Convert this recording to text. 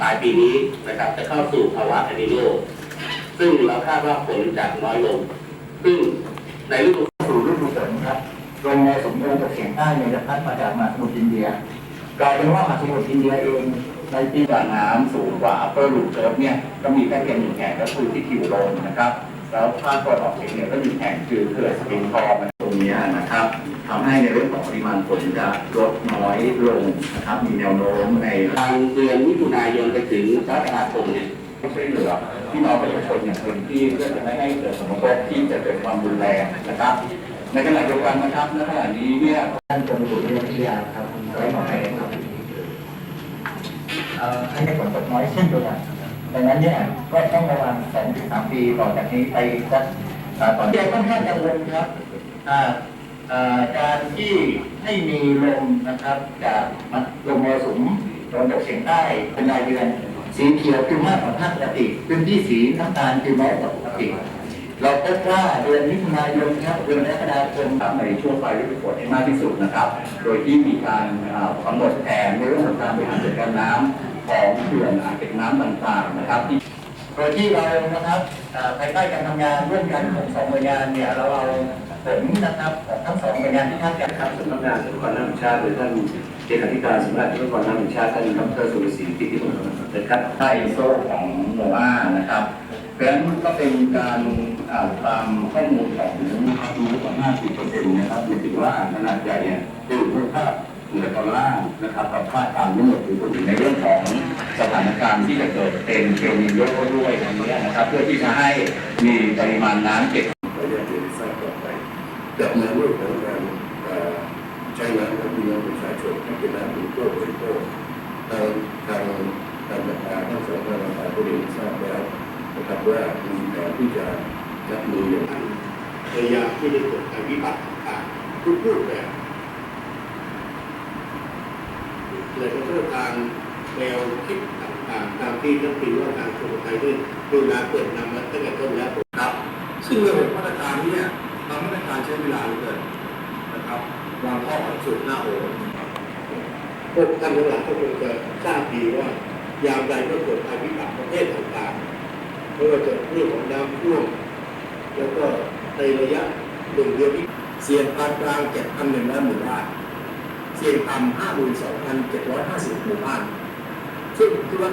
ปลายปีนี้นะครับจะเข้าสู่ภาวะเอนิโญซึ่งเราคาดว่าฝนจะน้อยลง ซึ่งในฤดูสู่ฤดูฝนครับลมมรสุมตะวันตกเฉียงใต้เนี่ยจะพัดมาจากมหาสมุทรอินเดียกลายเป็นว่ามหาสมุทรอินเดียเองในปีก่อนน้ำสูงกว่า upper loop curve เนี่ยก็มีแค่เพียงหนึ่งแห่งก็คือที่ทิวลมนนะครับ แล้วภาคตะวันออกเฉียงเหนือก็มีแห่งคือเขื่อนสปริงคอร์มันตรง เนี้ยนะครับทำให้ในเรื่องของปริมาณฝนจะลดน้อยลงนะครับมีแนวโน้มในทางเดือนมิถุนายนไปถึงกรกฎาคมเนี่ยช่วยเหลือพี่น้องประชาชนอย่างเต็มที่เพื่อจะไม่ให้เกิดผลกระทบที่จะเกิดความรุนแรงนะครับ ในขณะเดียวกันนะครับณขณะนี้เนี่ยท่านกรมอุตุนิยมวิทยาครับไว้บอกให้ครับเอ่อให้ฝนตกน้อยเช่นเดียวกันดังนั้นเนี่ยก็ต้องระวังสองถึงสามปีต่อจากนี้ไปสักเอ่อต่อยังค่อนข้างกังวลครับอ่าเอ่อ การที่ให้มีลมนะครับจากลมมรสุมตะวันตกเฉียงใต้เป็นรายเดือน สีเขียวคือมากกว่าภาคปกติพื้นที่สีน้ำตาลคือน้อยกว่าปกติเราพบว่าเดือนมิถุนายนครับเดือนกรกฎาคมในช่วงปลายฤดูฝนให้มากที่สุดนะครับ โดยที่มีการกำหนดแผนในเรื่องของการบริหารจัดการน้ำของเขื่อนอ่างเก็บน้ำต่างๆนะครับที่ โดยที่เรานะครับอ่าภายใต้การทำงานร่วมกันของสองหน่วยงานเนี่ยเราเอาผลนะครับของทั้งสองหน่วยงานที่คาดการณ์ครับสำนักงานทรัพยากรน้ำแห่งชาติโดยท่านเลขาธิการสำนักงานทรัพยากรน้ำแห่งชาติท่านดรสุรศรีกิติพงศ์เป็นครับใต้โซ่ของโนอานะครับเพราะฉะนั้นก็เป็นการตามข้อมูลของความรู้กว่า 50%นะครับถึงว่าขนาดใหญ่เนี่ยจะอยู่ในภาคเหนือตอนล่างนะครับกับภาคกลางทั้งหมดคือพูดถึงใน การที่จะเกิดเป็นเทลนิโยด้วยตรงนี้นะครับเพื่อที่จะให้มีปริมาณน้ำเก็บขออนุญาตเรียนให้ทราบต่อไปจากในเรื่องของการใช้น้ำของพี่น้องประชาชนให้เป็นน้ำบริโภคบริโภคทางทางทางระธานทั้งสองท่านประธานก็เรียนทราบแล้วนะครับว่ามีแผนที่จะรับมืออย่างไรพยายามที่จะเกิดภัยพิบัติต่างๆทุกรูปแบบเลยก็เพื่อทางแนวคิดต่าง ที่ท่านปีว่าการสุขภัยด้วยดูนาเปิดนำมาตั้งแต่ต้นแล้วครับ ซึ่งระบบมาตรการนี้เนี่ยทำมาตรการใช้เวลาเหลือเกินนะครับวางข้อสุดหน้าโอกพวกท่านทั้งหลายก็คงจะทราบดีว่ายามใดก็เกิดภัยพิบัติประเภทต่างๆไม่ว่าจะเรื่องของน้ำท่วมแล้วก็ในระยะหนึ่งเดือนที่เสี่ยงปานกลางเจ็ดพันหนึ่งร้อยหมู่บ้านเสี่ยงต่ำห้าหมื่นสองพันเจ็ดร้อยห้าสิบหมู่บ้านซึ่งคิดว่า